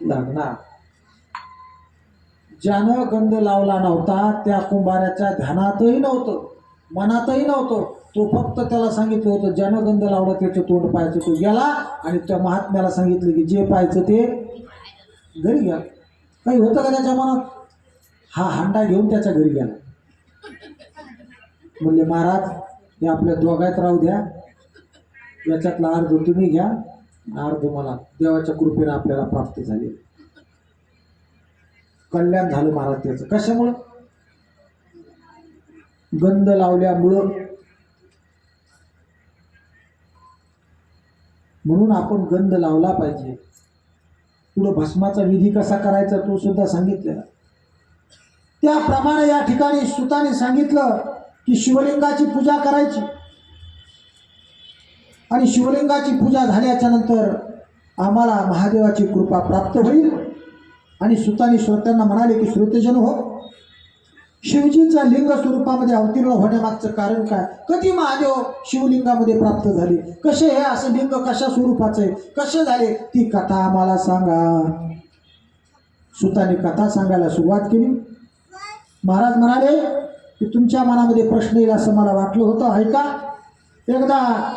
लागणार. ज्यानं गंध लावला नव्हता त्या कुंभाराच्या ध्यानातही नव्हतं मनातही नव्हतं. तो फक्त त्याला सांगितलं होतं ज्यानं गंध लावला त्याचं तोंड पाहायचं तो गेला आणि त्या महात्म्याला सांगितलं की जे पाहायचं ते घरी घ्या. काही होतं का त्याच्या मनात? हा हांडा घेऊन त्याच्या घरी गेला. म्हणले महाराज हे आपल्या दोघायत राहू द्या. याच्यातला अर्ध तुम्ही घ्या. अर्ध मला देवाच्या कृपेने आपल्याला प्राप्त झाले. कल्याण झालं महाराज त्याचं कशामुळं? गंध लावल्यामुळं. म्हणून आपण गंध लावला पाहिजे. पुढं भस्माचा विधी कसा करायचा तो सुद्धा सांगितलेला त्याप्रमाणे या ठिकाणी सुताने सांगितलं की शिवलिंगाची पूजा करायची. आणि शिवलिंगाची पूजा झाल्याच्यानंतर आम्हाला महादेवाची कृपा प्राप्त होईल. आणि सुतानी श्रोत्यांना म्हणाले की श्रोतेजन हो शिवजींचा लिंग स्वरूपामध्ये अवतीर्ण होण्यामागचं कारण काय? कधी महादेव शिवलिंगामध्ये प्राप्त झाले? कसे हे असं लिंग कशा स्वरूपाचं आहे? कसे झाले? ती कथा आम्हाला सांगा. सुताने कथा सांगायला सुरुवात केली. महाराज म्हणाले की तुमच्या मनामध्ये प्रश्न येईल असं मला वाटलं होतं ऐका एकदा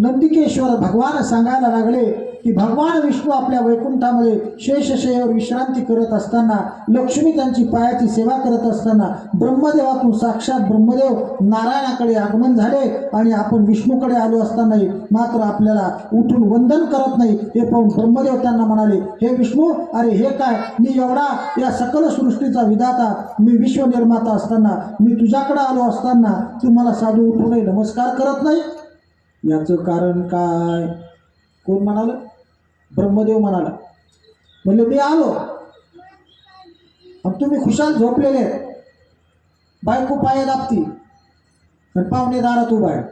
नंदिकेश्वर भगवान सांगायला लागले की भगवान विष्णू आपल्या वैकुंठामध्ये शेषशयेवर विश्रांती करत असताना लक्ष्मी त्यांची पायाची सेवा करत असताना ब्रह्मदेवातून साक्षात ब्रह्मदेव नारायणाकडे आगमन झाले आणि आपण विष्णूकडे आलो असतानाही मात्र आपल्याला उठून वंदन करत नाही हे पाहून ब्रह्मदेव त्यांना म्हणाले हे विष्णू अरे हे काय? मी एवढा या सकल सृष्टीचा विधाता मी विश्वनिर्माता असताना मी तुझ्याकडे आलो असताना तू मला साधू उठूनही नमस्कार करत नाही? याचं कारण काय? कोण म्हणालं? ब्रह्मदेव म्हणाला. म्हणलं मी आलो. मग तुम्ही खुशाल झोपलेले बायको पाया दाबती. आणि पाहुणे दारात उभा आहे.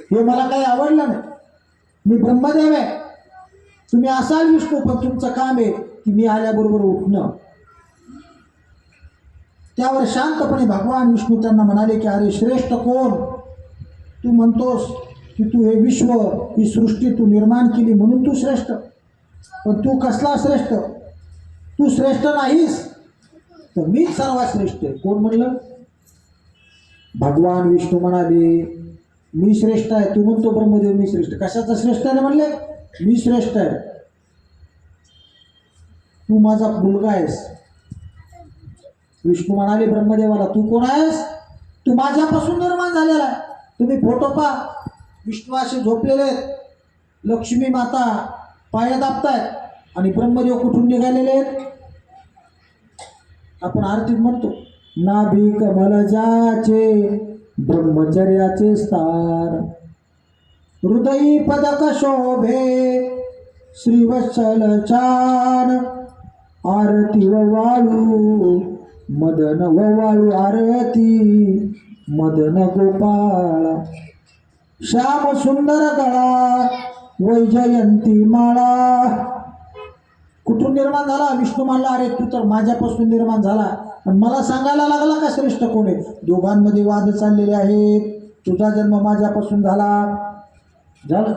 हे मला काही आवडलं नाही. मी ब्रह्मदेव आहे. तुम्ही असाल विष्णू पण तुमचं काम आहे की मी आल्याबरोबर उठणं. त्यावर शांतपणे भगवान विष्णू त्यांना म्हणाले की अरे श्रेष्ठ कोण? तू म्हणतोस की तू हे विश्व ही सृष्टी तू निर्माण केली म्हणून तू श्रेष्ठ. पण तू कसला श्रेष्ठ? तू श्रेष्ठ नाहीस. तर मीच सर्वात श्रेष्ठ आहे. कोण म्हणलं? भगवान विष्णू म्हणाले मी श्रेष्ठ आहे. तू म्हणतो ब्रह्मदेव मी श्रेष्ठ. कशाचा श्रेष्ठ आहे म्हणले? मी श्रेष्ठ आहे. तू माझा मुलगा आहेस. विष्णू म्हणाले ब्रह्मदेवाला तू कोण आहेस? तू माझ्यापासून निर्माण झालेला आहे. तुम्ही फोटो पहा. विष्णू असे झोपलेले आहेत. लक्ष्मी माता पाया दाबतायत आणि ब्रह्मदेव कुठून निघालेले आहेत? आपण आरतीत म्हणतो नाभी कमल जाचे ब्रह्मचर्याचे स्थान हृदयी पदक शोभे श्रीवत्सल छान. आरती व वाळू मदन व वाळू आरती. मदन गोपाळ. श्याम सुंदर गळा वैजयंती माळा. कुठून निर्माण झाला? विष्णू म्हणला अरे तू तर माझ्यापासून निर्माण झाला. पण मला सांगायला लागला का श्रेष्ठ कोण आहे? दोघांमध्ये वाद चाललेले आहेत. तुझा जन्म माझ्यापासून झाला. झालं.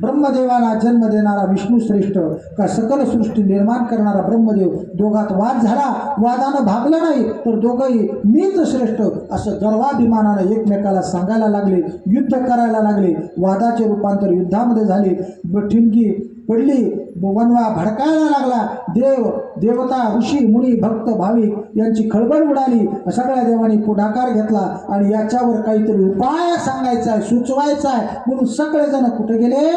ब्रह्मदेवाला जन्म देणारा विष्णू श्रेष्ठ का सकल सृष्टी निर्माण करणारा ब्रह्मदेव दोघात वाद झाला वादानं भागलं नाही तर दोघंही मीच श्रेष्ठ असं गर्वाभिमानानं एकमेकाला सांगायला लागले युद्ध करायला लागले वादाचे रूपांतर युद्धामध्ये झाले. ब- ठिणगी पडली. वनवा भडकायला लागला. देव देवता ऋषी मुनी भक्त भाविक यांची खळबळ उडाली. सगळ्या देवाने पुढाकार घेतला आणि याच्यावर काहीतरी उपाय सांगायचा आहे सुचवायचा आहे म्हणून सगळेजण कुठे गेले?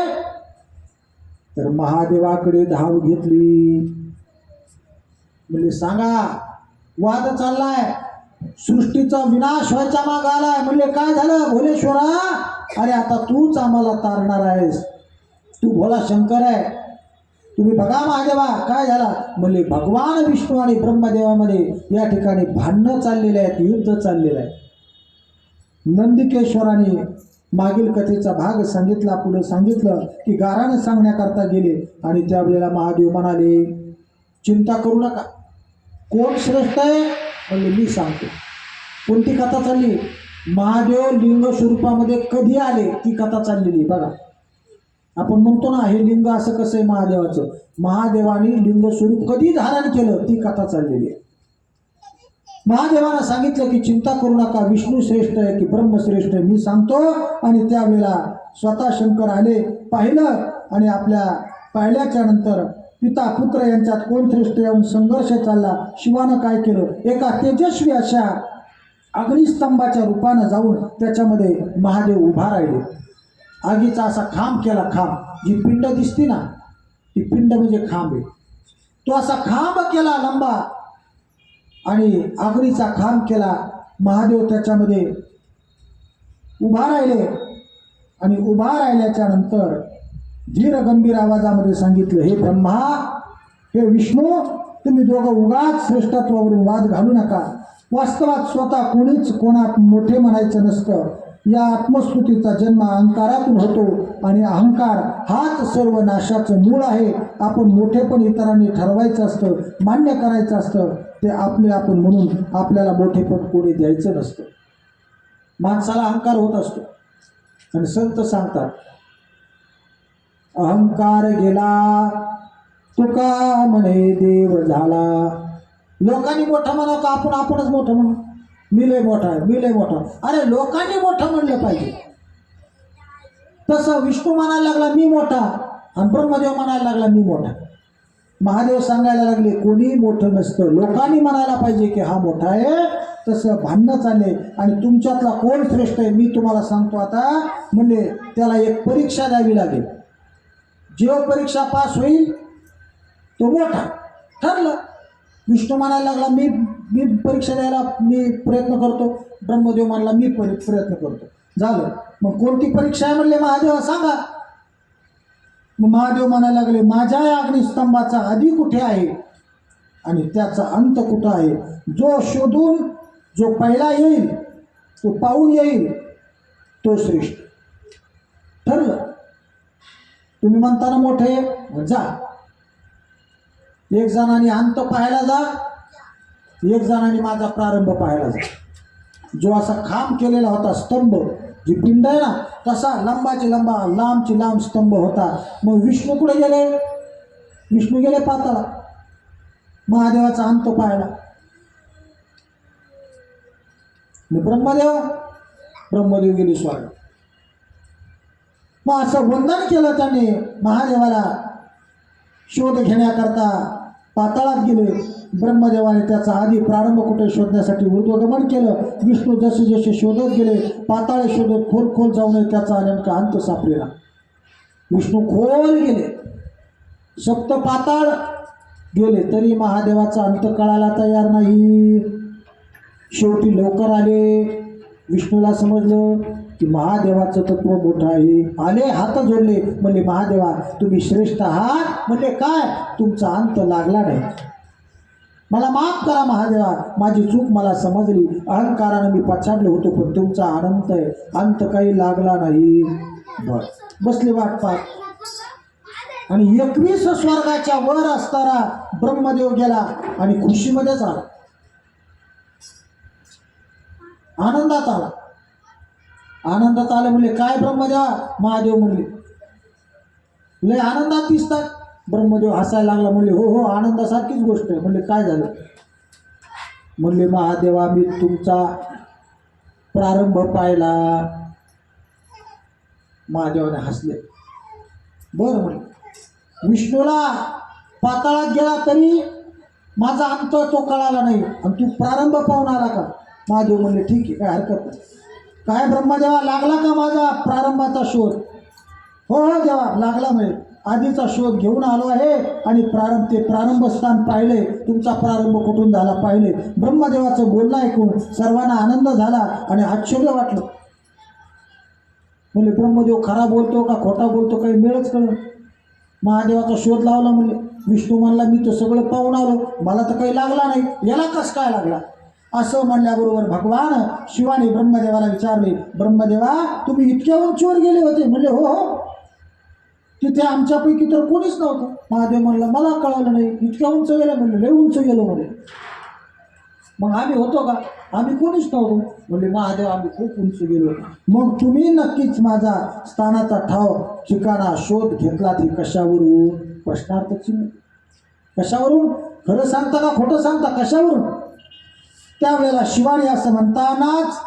तर महादेवाकडे धाव घेतली. म्हणजे सांगा वाद चाललाय. सृष्टीचा विनाश व्हायचा माग आलाय. म्हणजे काय झालं भोलेश्वरा? अरे आता तूच आम्हाला तारणार आहेस. तू भोला शंकर आहे. तुम्ही बघा महादेवा काय झाला? म्हणजे भगवान विष्णू आणि ब्रह्मदेवामध्ये या ठिकाणी भांडणं चाललेले आहेत युद्ध चाललेलं आहे. नंदिकेश्वराने मागील कथेचा भाग सांगितला पुढे सांगितलं की गारानं सांगण्याकरता गेले आणि त्यावेळेला महादेव म्हणाले चिंता करू नका. कोण श्रेष्ठ आहे? म्हणजे मी सांगतो. कोणती कथा चालली? महादेव लिंग स्वरूपामध्ये कधी आले? ती कथा चाललेली आहे बघा. आपण म्हणतो ना हे लिंग असं कसं आहे महादेवाचं? महादेवाने लिंग स्वरूप कधी धारण केलं? ती कथा चाललेली आहे. महादेवानं सांगितलं की चिंता करू नका विष्णू श्रेष्ठ आहे की ब्रह्मश्रेष्ठ आहे मी सांगतो. आणि त्यावेळेला स्वतः शंकर आले पाहिलं. आणि आपल्या पाहिल्याच्या नंतर पिता पुत्र यांच्यात कोण श्रेष्ठ येऊन संघर्ष चालला. शिवानं काय केलं? एका तेजस्वी अशा अग्निस्तंभाच्या रूपानं जाऊन त्याच्यामध्ये महादेव उभा राहिले. आगीचा असा खांब केला खांब जी पिंड दिसते ना ती पिंड म्हणजे खांब आहे. तो असा खांब केला लंबा आणि आगरीचा खांब केला महादेव त्याच्यामध्ये उभा राहिले. आणि उभा राहिल्याच्या नंतर धीर गंभीर आवाजामध्ये सांगितलं हे ब्रह्मा हे विष्णू तुम्ही दोघं उगाच श्रेष्ठत्वावरून वाद घालू नका. वास्तवात स्वतः कोणीच कोणात मोठे म्हणायचं नसतं. या आत्मस्तुतीचा जन्म अहंकारातून होतो आणि अहंकार हाच सर्व नाशाचं मूळ आहे. आपण मोठेपण इतरांनी ठरवायचं असतं मान्य करायचं असतं ते आपले आपण म्हणून आपल्याला मोठेपण कोणी द्यायचं नसतं. माणसाला अहंकार होत असतो. आणि संत सांगतात अहंकार गेला तुका म्हणे देव झाला. लोकांनी मोठं म्हणावं का? आपण आपणच मोठं म्हणू. मी लय मोठा आहे मी लय मोठा अरे लोकांनी मोठं म्हणलं पाहिजे. तसं विष्णू म्हणायला लागला मी मोठा. आणि ब्रह्मदेव म्हणायला लागला मी मोठा. महादेव सांगायला लागले कोणी मोठं नसतं. लोकांनी म्हणायला पाहिजे की हा मोठा आहे तसं भांडणं चालले आणि तुमच्यातला कोण श्रेष्ठ आहे मी तुम्हाला सांगतो आता. म्हणजे त्याला एक परीक्षा द्यावी लागेल. जेव्हा परीक्षा पास होईल तो मोठा. ठरलं. विष्णू म्हणायला लागला मी मी परीक्षा द्यायला मी प्रयत्न करतो. ब्रह्मदेव म्हणला मी परि प्रयत्न करतो. झालं. मग कोणती परीक्षा आहे म्हणले महादेवा? सांगा. मग महादेव म्हणायला लागले माझ्या या अग्निस्तंभाचा आधी कुठे आहे? आणि त्याचा अंत कुठं आहे? जो शोधून जो पहिला येईल तो पाहून येईल तो श्रेष्ठ. ठरलं. तुम्ही म्हणताना मोठे मग जा. एक जणांनी अंत पाहायला जा. एक जणांनी माझा प्रारंभ पाहायला जा जो असा खांब केलेला होता स्तंभ जी पिंड आहे ना तसा लंबाची लंबा लांबची लांब स्तंभ होता. मग विष्णू कुठे गेले? विष्णू गेले पाताळा महादेवाचा अंत पाहायला ब्रह्मदेव ब्रह्मदेव गेले स्वर्ग. मग असं वंदन केलं त्याने. महादेवाला शोध घेण्याकरता पाताळात गेले. ब्रह्मदेवाने त्याचा आधी प्रारंभ कुठे शोधण्यासाठी ऊर्ध्वगमन केलं? विष्णू जसे जसे शोधत गेले पाताळे शोधत खोल खोल जाऊन त्याचा नेमका अंत सापलेला विष्णू खोल गेले. सप्त पाताळ गेले तरी महादेवाचा अंत कळायला तयार नाही. शेवटी लवकर आले. विष्णूला समजलं की महादेवाचं तत्व मोठं आहे. आले हात जोडले. म्हणजे महादेवा तुम्ही श्रेष्ठ आहात. म्हणजे काय? तुमचा अंत लागला नाही. मला माफ करा महादेवा. माझी चूक मला समजली. अहंकारानं मी पछाडलो होतो पण तुमचा आनंद आहे. अंत काही लागला नाही. बर. बसले वाट पाहत. आणि एकवीस स्वर्गाच्या वर असताना ब्रह्मदेव गेला आणि खुशीमध्येच आला. आनंदात आला. आनंदात आले म्हणले काय ब्रह्मदेवा? महादेव म्हणले. लय आनंदात दिसतात. ब्रह्मदेव हसायला लागला म्हणले हो हो आनंदासारखीच गोष्ट आहे. म्हणले काय झालं? म्हणले महादेवा मी तुमचा प्रारंभ पाहिला. महादेवाने हसले. बरं म्हणले. विष्णूला पाताळात गेला तरी माझा अंत तो कळाला नाही. आणि तू प्रारंभ पाहून आला का? महादेव म्हणले ठीक आहे काय हरकत नाही. काय ब्रह्मदेवा लागला का माझा प्रारंभाचा शोध? हो हो देवा लागला म्हणजे आधीचा शोध घेऊन आलो आहे आणि प्रारंभ ते प्रारंभ स्थान पाहिले. तुमचा प्रारंभ कुठून झाला पाहिले? ब्रह्मदेवाचं बोलणं ऐकून सर्वांना आनंद झाला आणि आश्चर्य वाटलं. म्हणजे ब्रह्मदेव खरा बोलतो का खोटा बोलतो? काही मिळच कळ महादेवाचा शोध लावला म्हणजे विष्णू म्हणला मी तर सगळं पाहून आलो. मला तर काही लागला नाही. याला कस काय लागला? असं म्हणल्याबरोबर भगवान शिवाने ब्रह्मदेवाला विचारले ब्रह्मदेवा तुम्ही इतक्या उंचीवर गेले होते. म्हणले हो हो. तिथे आमच्यापैकी तर कोणीच नव्हतं. महादेव म्हणला मला कळालं नाही. इतक्या उंच गेलं म्हणलं लय उंच गेलो म्हणे. मग आम्ही होतो का? आम्ही कोणीच नव्हतो. म्हणजे महादेव आम्ही खूप उंच गेलो. मग तुम्ही नक्कीच माझा स्थानाचा ठाव ठिकाणा शोध घेतला ती कशावरून? प्रश्नार्थ चिन्ह. कशावरून? खरं सांगता का खोटं सांगता? कशावरून? त्यावेळेला शिवानी असं म्हणतानाच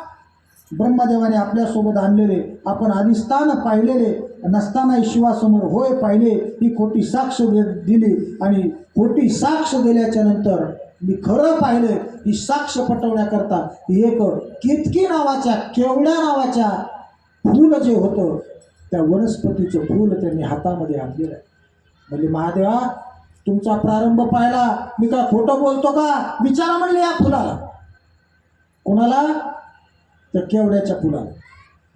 ब्रह्मदेवाने आपल्यासोबत आणलेले आपण आधी स्थान पाहिलेले नसतानाही शिवासमोर होय पाहिले ही खोटी साक्ष दे- दिली आणि खोटी साक्ष दिल्याच्या नंतर मी खरं पाहिलं ही साक्ष पटवण्याकरता एक कितकी नावाच्या केवड्या नावाच्या फूल जे होतं त्या वनस्पतीचं फूल त्यांनी हातामध्ये आणलेलं आहे. म्हणजे महादेवा तुमचा प्रारंभ पाहिला मी काय खोटं बोलतो का? विचारा म्हणले या फुलाला. कोणाला? त्या केवड्याच्या फुलाला.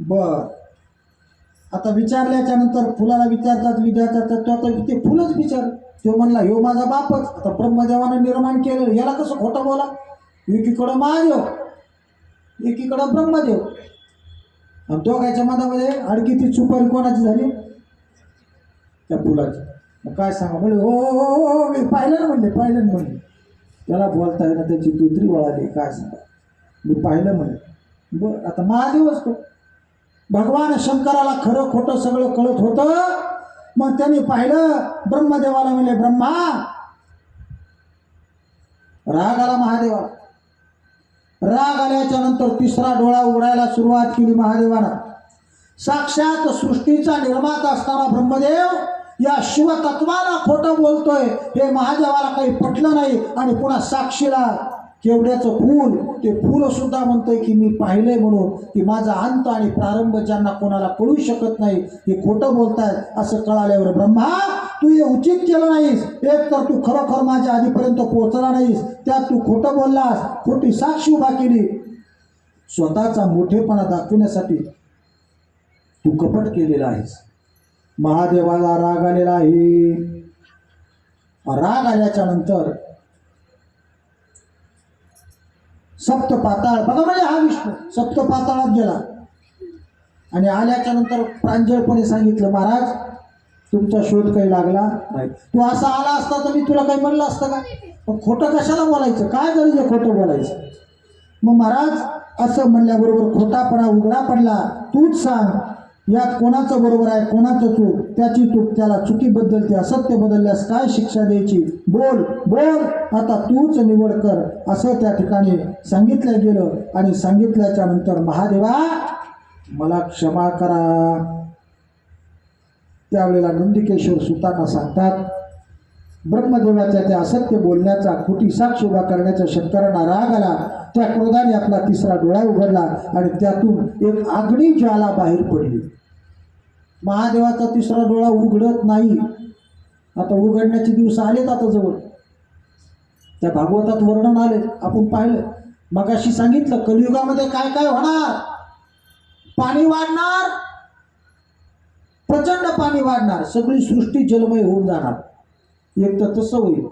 बर. आता विचारल्याच्या नंतर फुलाला विचारतात विद्यार्थ्यात तर तो आता ते फुलच विचार. तो म्हणला ह्यो माझा बापच. आता ब्रह्मदेवानं निर्माण केलं याला कसं खोटं बोला? एकीकडं महादेव एकीकडं ब्रह्मदेव. आणि दोघांच्या मनामध्ये अडकी ती चुपारी कोणाची झाली? त्या फुलाची. मग काय सांगा म्हणजे हो हो हो मी पाहिलं ना म्हणले पाहिलं ना म्हणले. त्याला बोलता येणार त्याची दुसरी वळाली काय सांगा? मी पाहिलं म्हणे बरं आता महादेव असतो. भगवान शंकराला खरं खोटं सगळं कळत होतं. मग त्यांनी पाहिलं ब्रह्मदेवाला म्हणले ब्रह्मा राग आला महादेवाला. राग आल्याच्यानंतर तिसरा डोळा उघडायला सुरुवात केली महादेवानं. साक्षात सृष्टीचा निर्माता असताना ब्रह्मदेव या शिवतत्वाला खोटं बोलतोय. हे महादेवाला काही पटलं नाही आणि पुन्हा साक्षीला केवड्याचं फूल ते फूल सुद्धा म्हणतंय की मी पाहिलंय म्हणून की माझा अंत आणि प्रारंभ ज्यांना कोणाला कळू शकत नाही हे खोटं बोलतायत असं कळाल्यावर ब्रह्मा तू हे उचित केलं नाहीस. एक तर तू खरोखर माझ्या आधीपर्यंत पोहोचला नाहीस. त्यात तू खोटं बोललास. खोटी साक्षी उभा केली. स्वतःचा मोठेपणा दाखविण्यासाठी तू कपट केलेला आहेस. महादेवाला राग आलेला आहे. राग आल्याच्यानंतर सप्त पाताळ बघा म्हणजे हा विष्णू. सप्त पाताळात गेला. आणि आल्याच्यानंतर प्रांजळपणे सांगितलं महाराज तुमचा शोध काही लागला? नाही. तू असा आला असता तर मी तुला काही म्हणलं असतं का? मग खोटं कशाला बोलायचं? काय गरज आहे खोटं बोलायचं? मग महाराज असं म्हणल्याबरोबर खोटापणा उघडा पडला. तूच सांग यात कोणाचं बरोबर आहे कोणाचं चूक त्याची चूक त्याला चुकीबद्दल ते असत्य बदलल्यास काय शिक्षा द्यायची? बोल बोल आता तूच निवड कर असं त्या ठिकाणी सांगितलं गेलं आणि सांगितल्याच्या नंतर महादेवा मला क्षमा करा. त्यावेळेला नंदिकेश्वर सुतांना सांगतात ब्रह्मदेवाच्या त्या असत्य बोलण्याचा खोटी साक्ष उभा करण्याच्या शंकरांना राग आला. त्या क्रोधाने आपला तिसरा डोळा उघडला आणि त्यातून एक आगळी ज्वाला बाहेर पडली. महादेवाचा तिसरा डोळा उघडत नाही. आता उघडण्याचे दिवस आलेत आता जवळ. त्या भागवतात वर्णन आले आपण पाहिलं. मगाशी सांगितलं कलियुगामध्ये काय काय होणार? पाणी वाढणार. प्रचंड पाणी वाढणार. सगळी सृष्टी जलमय होऊन जाणार. एक तर तसं होईल.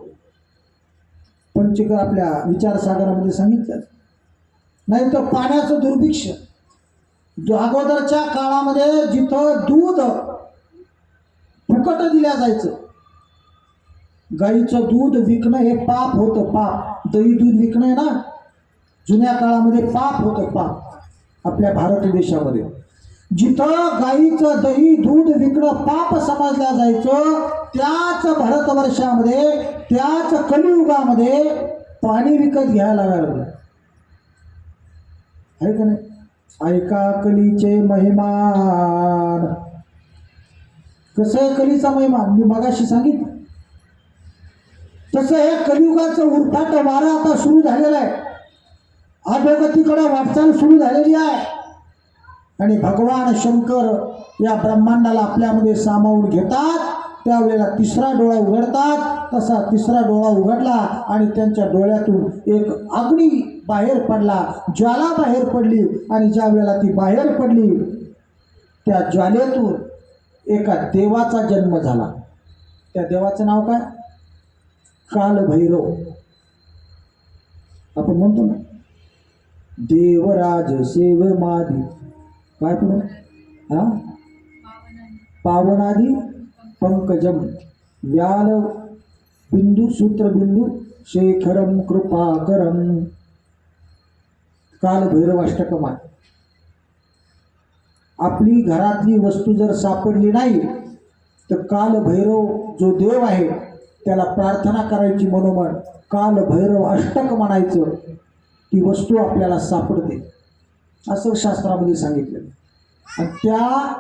पंचकर आपल्या विचारसागरामध्ये सांगितलं. नाही तर पाण्याचं दुर्भिक्ष. अगोदरच्या काळामध्ये जिथं दूध फुकट दिल्या जायचं गाईचं दूध विकणं हे पाप होतं पाप. दही दूध विकणं आहे ना? जुन्या काळामध्ये पाप होतं पाप. आपल्या भारत देशामध्ये. जिथं गाईचं दही दूध विकणं पाप समजल्या जायचं त्याच भारतवर्षामध्ये त्याच कलियुगामध्ये पाणी विकत घ्यायला लागलं. आहे का नाही? ऐका कलीचे महिमान कसं आहे कलीचा महिमान मी मगाशी सांगितलं. तसं हे कलियुगाचं उरफाट वारा आता सुरू झालेला आहे. अधोगतीकडे वाटचाल सुरू झालेली आहे. आणि भगवान शंकर या ब्रह्मांडाला आपल्यामध्ये सामावून घेतात. त्यावेळेला तिसरा डोळा उघडतात. तसा तिसरा डोळा उघडला आणि त्यांच्या डोळ्यातून एक अग्नी बाहेर पडला ज्वाला बाहेर पडली आणि ज्या वेळेला ती बाहेर पडली त्या ज्वालेतून एका देवाचा जन्म झाला. त्या देवाचं नाव काय? कालभैरव. आपण म्हणतो ना देवराज सेव माधी. काय पुढे हा? पावनादी पंकजम. व्याल बिंदू सूत्रबिंदू शेखरम कृपाकरम. काल भैरवाष्टकमान आपली घरातली वस्तू जर सापडली नाही तर काल भैरव जो देव आहे त्याला प्रार्थना करायची मनोमन. काल भैरव अष्टक म्हणायचं ती वस्तू आपल्याला सापडते. असं शास्त्रामध्ये सांगितलं आणि त्या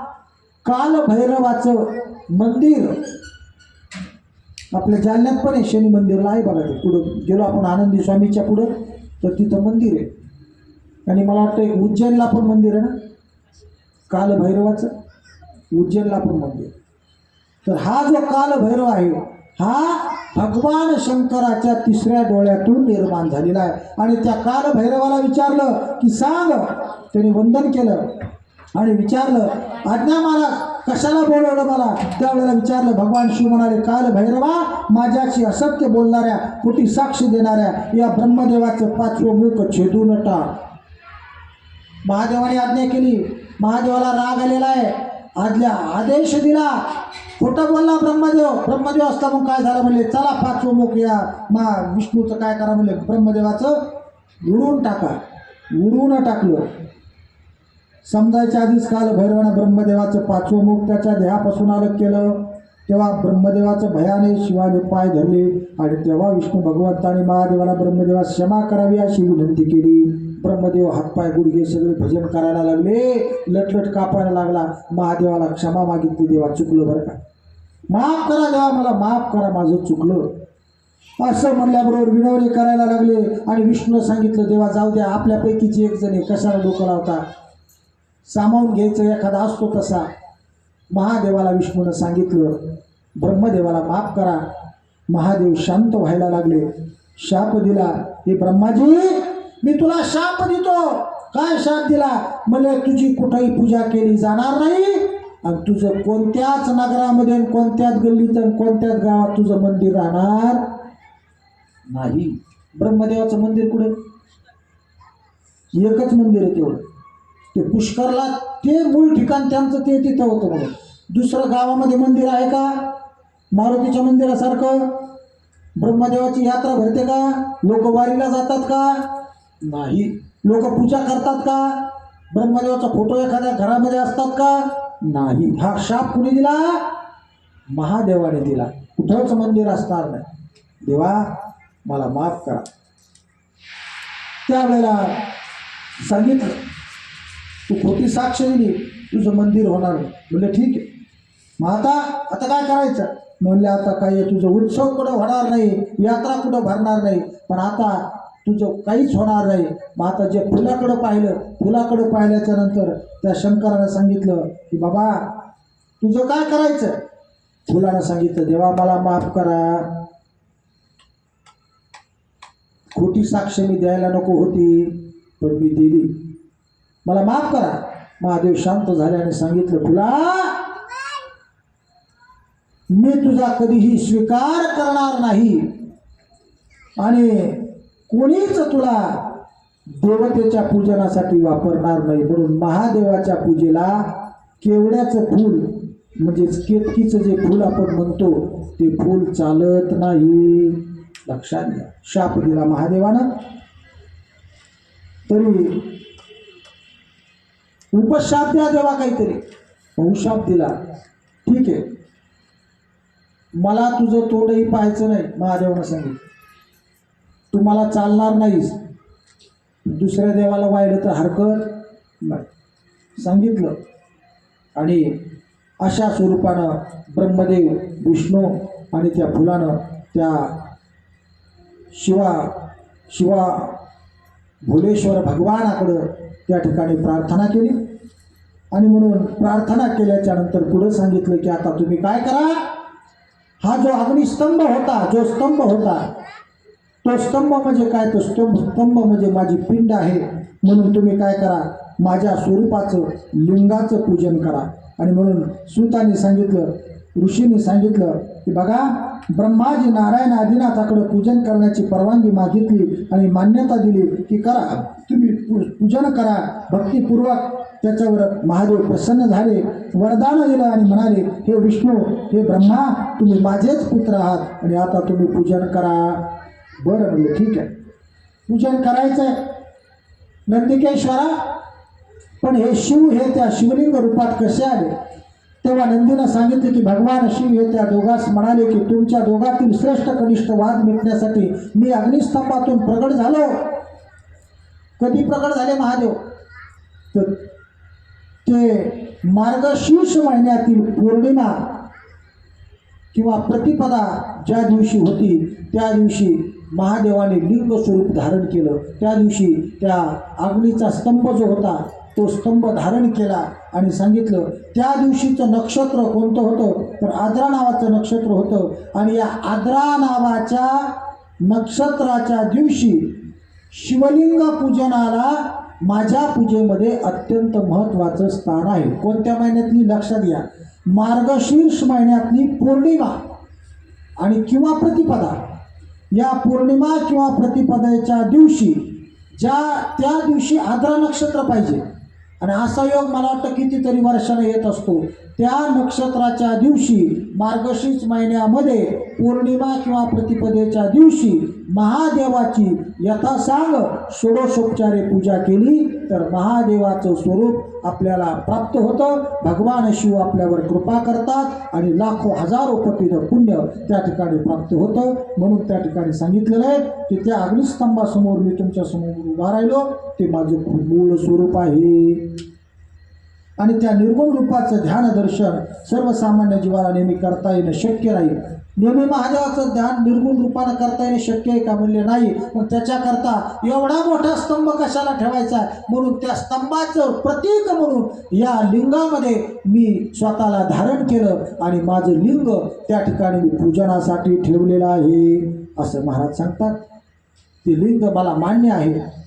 काल भैरवाचं मंदिर आपल्या जालन्यात पण आहे शनी मंदिरला आहे बघा ते पुढं. गेलो आपण आनंदी स्वामीच्या पुढं तर तिथं मंदिर आहे. आणि मला वाटतं एक उज्जैनला पण मंदिर आहे ना? कालभैरवाचं उज्जैनला पण मंदिर. तर हा जो कालभैरव आहे हा भगवान शंकराच्या तिसऱ्या डोळ्यातून निर्माण झालेला आहे. आणि त्या कालभैरवाला विचारलं की सांग. त्याने वंदन केलं आणि विचारलं आज्ञा मला कशाला बोलवलं मला? त्यावेळेला विचारलं भगवान शिव म्हणाले काल भैरवा माझ्याशी असत्य बोलणाऱ्या कुठे साक्ष देणाऱ्या या ब्रह्मदेवाचं पाचवं मुख छेदून टाक. महादेवाने आज्ञा केली. महादेवाला राग आलेला आहे. आदल्या आदेश दिला. खोटं बोलला ब्रह्मदेव. ब्रह्मदेव असता मग काय झालं म्हणले? चला पाचवं मुख या मा विष्णूचं काय करा म्हणले? ब्रह्मदेवाचं उडून टाका. उडून टाकलं. समजायच्या आधीच काल भैरवानं ब्रह्मदेवाचं पाचवं मुख त्याच्या देहापासून अलग केलं. तेव्हा ब्रह्मदेवाचं भयाने शिवाने पाय धरले आणि तेव्हा विष्णू भगवंताने महादेवाला ब्रह्मदेवा क्षमा करावी अशी विनंती केली. ब्रह्मदेव हातपाय गुडघे सगळे भजन करायला लागले. लटलट कापायला लागला. महादेवाला क्षमा मागितली देवा चुकलं बरं का? माफ करा देवा मला माफ करा माझं चुकलं. असं म्हणल्याबरोबर विनवणी करायला लागले आणि विष्णूनं सांगितलं देवा जाऊ द्या आपल्यापैकीची एक जण कशाला डोकं लावता? सामावून घ्यायचं एखादा असतो तसा. महादेवाला विष्णूनं सांगितलं ब्रह्मदेवाला माफ करा. महादेव शांत व्हायला लागले. शाप दिला. हे ब्रह्माजी मी तुला शाप देतो. काय शाप दिला? म्हणजे तुझी कुठेही पूजा केली जाणार नाही. आणि तुझं कोणत्याच नगरामध्ये कोणत्याच गल्लीत आणि कोणत्याच गावात तुझं मंदिर राहणार नाही. ब्रह्मदेवाचं मंदिर कुठे? एकच मंदिर आहे तेवढं. ते पुष्करला ते मूळ ठिकाण त्यांचं ते तिथं होतं म्हणून. दुसरं गावामध्ये मंदिर आहे का? मारुतीच्या मंदिरासारखं? ब्रह्मदेवाची यात्रा भरते का? लोक वारीला जातात का? नाही. लोक पूजा करतात का? ब्रह्मदेवाचा फोटो एखाद्या घरामध्ये असतात का? नाही. हा शाप कुणी दिला? महादेवाने दिला. कुठंच मंदिर असणार नाही. देवा मला माफ करा. त्यावेळेला सांगितलं तू खोटी साक्ष दिली तुझं मंदिर होणार नाही. म्हणलं ठीक आहे. मग आता आता काय करायचं? म्हणले आता काही तुझं उत्सव कुठं होणार नाही? यात्रा कुठं भरणार नाही? पण आता तुझं काहीच होणार नाही. मग आता जे फुलाकडं पाहिलं फुलाकडं पाहिल्याच्या नंतर त्या शंकरानं सांगितलं की बाबा तुझं काय करायचं? फुलानं सांगितलं देवा मला माफ करा. खोटी साक्ष मी द्यायला नको होती पण मी दिली. मला माफ करा. महादेव शांत झाले आणि सांगितलं फुला मी तुझा कधीही स्वीकार करणार नाही. आणि कोणीच तुला देवतेच्या पूजनासाठी वापरणार नाही. म्हणून महादेवाच्या पूजेला केवड्याचं फूल म्हणजेच केतकीचं जे फूल आपण म्हणतो ते फूल चालत नाही. लक्षात घ्या. शाप दिला महादेवानं. तरी उपशाप द्या देवा काहीतरी. उपशाप दिला. ठीक आहे. मला तुझं तोंडही पाहायचं नाही महादेवानं सांगितलं. तुम्हाला चालणार नाहीस. दुसऱ्या देवाला वाहिलं तर हरकत नाही. सांगितलं. आणि अशा स्वरूपानं ब्रह्मदेव विष्णू आणि त्या फुलानं त्या शिवा शिवा भुलेश्वर भगवानाकडं त्या ठिकाणी प्रार्थना केली. आणि म्हणून प्रार्थना केल्याच्यानंतर पुढं सांगितलं की आता तुम्ही काय करा? हा जो अग्निस्तंभ होता जो स्तंभ होता तो स्तंभ म्हणजे काय? तो स्तंभ स्तंभ म्हणजे माझी पिंड आहे. म्हणून तुम्ही काय करा? माझ्या स्वरूपाचं लिंगाचं पूजन करा. आणि म्हणून सुताने सांगितलं ऋषीने सांगितलं की बघा ब्रह्माजी नारायण आदिनाथाकडं पूजन करण्याची परवानगी मागितली आणि मान्यता दिली की करा. तुम्ही पूजन करा. भक्तिपूर्वक त्याच्यावर महादेव प्रसन्न झाले. वरदान दिलं आणि म्हणाले हे विष्णू हे ब्रह्मा तुम्ही माझेच पुत्र आहात आणि आता तुम्ही पूजन करा. बरं म्हणलं ठीक आहे. पूजन करायचं आहे नंदिकेश्वरा पण हे शिव हे त्या शिवलिंग रूपात कसे आले? तेव्हा नंदीनं सांगितले की भगवान शिव हे त्या दोघास म्हणाले की तुमच्या दोघातील श्रेष्ठ कनिष्ठ वाद मिटण्यासाठी मी अग्निस्तंभातून प्रगट झालो. कधी प्रगट झाले महादेव? तर ते मार्गशीर्ष महिन्यातील पौर्णिमा किंवा प्रतिपदा ज्या दिवशी होती त्या दिवशी महादेवाने लिंग स्वरूप धारण केलं. त्या दिवशी त्या अग्नीचा स्तंभ जो होता तो स्तंभ धारण केला आणि सांगितलं त्या दिवशीचं नक्षत्र कोणतं होतं? तर आद्रा नावाचं नक्षत्र होतं आणि या आद्रा नावाच्या नक्षत्राच्या दिवशी शिवलिंग पूजनाला माझ्या पूजेमध्ये अत्यंत महत्त्वाचं स्थान आहे. कोणत्या महिन्यातली? लक्षात घ्या. मार्गशीर्ष महिन्यातली पौर्णिमा आणि किंवा प्रतिपदा. या पौर्णिमा किंवा प्रतिपदेच्या दिवशी ज्या त्या दिवशी आद्रा नक्षत्र पाहिजे. आणि असा योग मला वाटतं कितीतरी वर्षाने येत असतो. त्या नक्षत्राच्या दिवशी मार्गशीर्ष महिन्यामध्ये पौर्णिमा किंवा प्रतिपदेच्या दिवशी महादेवाची यथासांग षोडशोपचारे पूजा केली तर महादेवाचं स्वरूप आपल्याला प्राप्त होतं. भगवान शिव आपल्यावर कृपा करतात आणि लाखो हजारो पटीनं पुण्य त्या ठिकाणी प्राप्त होतं. म्हणून त्या ठिकाणी सांगितलेलं आहे की त्या अग्निस्तंभासमोर मी तुमच्यासमोर उभा राहिलो. ते माझं मूळ स्वरूप आहे. आणि त्या निर्गुण रूपाचं ध्यान दर्शन सर्वसामान्य जीवाला नेहमी करता येणं शक्य नाही. नेहमी महादेवाचं ध्यान निर्गुण रूपानं करता येणे शक्य आहे का? म्हणले नाही. पण त्याच्याकरता एवढा मोठा स्तंभ कशाला ठेवायचा आहे? म्हणून त्या स्तंभाचं प्रतीक म्हणून या लिंगामध्ये मी स्वतःला धारण केलं आणि माझं लिंग त्या ठिकाणी मी पूजनासाठी ठेवलेलं आहे असं महाराज सांगतात. ते लिंग मला मान्य आहे.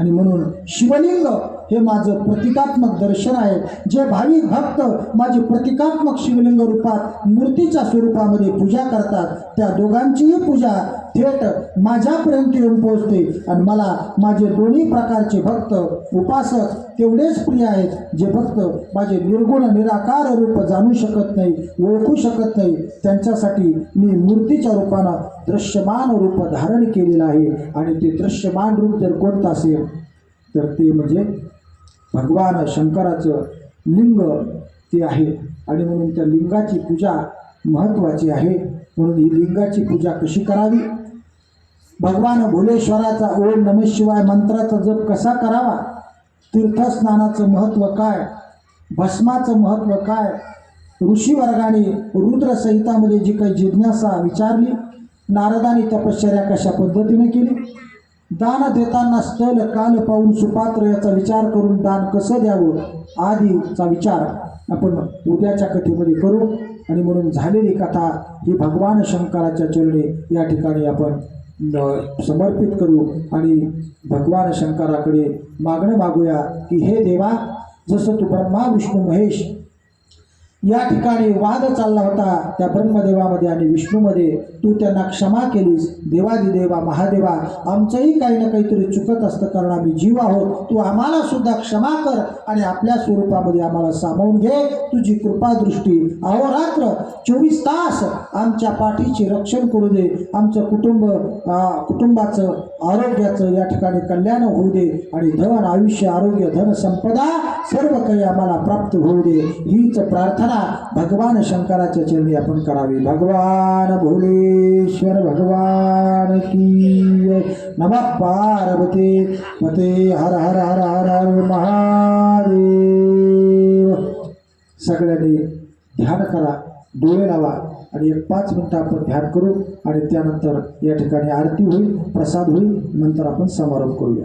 आणि म्हणून शिवलिंग हे माझं प्रतिकात्मक दर्शन आहे. जे भाविक भक्त माझी प्रतिकात्मक शिवलिंग रूपात मूर्तीच्या स्वरूपामध्ये पूजा करतात त्या दोघांचीही पूजा थेट माझ्यापर्यंत येऊन पोहोचते. आणि मला माझे दोन्ही प्रकारचे भक्त उपासक तेवढेच प्रिय आहेत जे भक्त माझे निर्गुण निराकार रूप जाणू शकत नाही ओळखू शकत नाही. त्यांच्यासाठी मी मूर्तीच्या रूपानं दृश्यमान रूप धारण केलेलं आहे. आणि ते दृश्यमान रूप जर कोणतं असेल तर ते म्हणजे भगवान शंकराचं लिंग ते आहे. आणि म्हणून त्या लिंगाची पूजा महत्त्वाची आहे. म्हणून ही लिंगाची पूजा कशी करावी? भगवान भोलेश्वराचा ओम नम शिवाय मंत्राचा जप कसा करावा? तीर्थस्नानाचं महत्त्व काय? भस्माचं महत्त्व काय? ऋषीवर्गाने रुद्रसंहितामध्ये जी काही जिज्ञासा विचारली नारदानी तपश्चर्या कशा पद्धतीने केली? दान देताना स्थल काल पाहून सुपात्र याचा विचार करून दान कसं द्यावं? आदीचा विचार आपण उद्याच्या कथेमध्ये करू. आणि म्हणून झालेली कथा ही भगवान शंकराच्या चरणी या ठिकाणी आपण समर्पित करू. आणि भगवान शंकराकडे मागणं मागूया की हे देवा जसं तू ब्रह्मा विष्णू महेश या ठिकाणी वाद चालला होता. त्या ब्रह्मदेवामध्ये आणि विष्णूमध्ये तू त्यांना क्षमा केलीस. देवादिदेवा महादेवा आमचंही काही ना काहीतरी चुकत असतं कारण आम्ही जीव आहोत. तू आम्हाला सुद्धा क्षमा कर आणि आपल्या स्वरूपामध्ये आम्हाला सामावून घे. तुझी कृपादृष्टी अहोरात्र चोवीस तास आमच्या पाठीचे रक्षण करू दे. आमचं कुटुंब कुटुंबाचं आरोग्याचं या ठिकाणी कल्याण होऊ दे. आणि धन आयुष्य आरोग्य धन संपदा सर्व काही आम्हाला प्राप्त होऊ दे. हीच प्रार्थना भगवान शंकराच्या चरणी आपण करावी. भगवान भोलेश्वर भगवान की नम पार्वती पते. हर हर हर हर हर महादेव. सगळ्यांनी ध्यान करा डोळे लावा आणि एक पाच मिनटं आपण ध्यान करू आणि त्यानंतर या ठिकाणी आरती होईल प्रसाद होईल नंतर आपण समारोप करूया.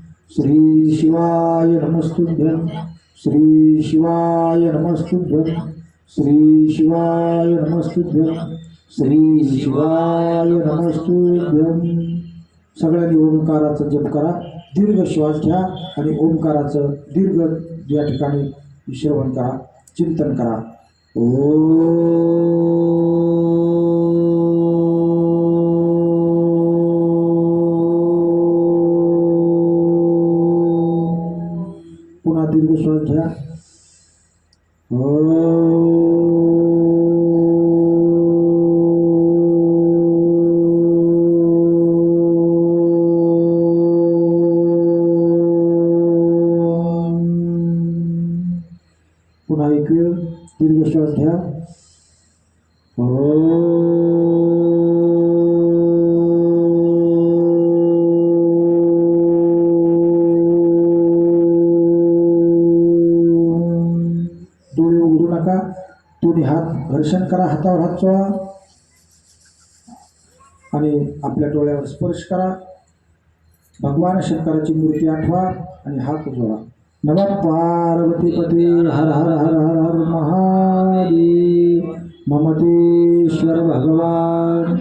श्रीशिवाय नमस्तुभ्यं श्रीशिवाय नमस्तुभ्यं श्री शिवाय नमस्तुभ्यं श्रीशिवाय नमस्तुभ्यं. सगळ्यांनी ओंकाराचा जप करा दीर्घ श्वास घ्या आणि ओंकाराचं दीर्घ या ठिकाणी श्रवण करा चिंतन करा. ओ पुन्हा दीर्घ श्वास घ्या पुन्हा एक वेळ दीर्घ श्वास घ्या हात घर्षण करा हातावर हात चोळा. आणि आपल्या डोळ्यावर स्पर्श करा. भगवान शंकराची मूर्ती आठवा आणि हात जोडा. नम पार्वती पती हर हर हर हर हर महादेव. ममतेश्वर भगवान.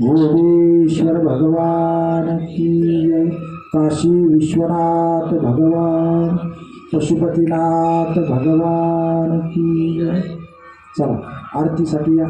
भोगेश्वर भगवान की काशी विश्वनाथ भगवान. पशुपतीनाथ भगवान की चला आरतीसाठी या.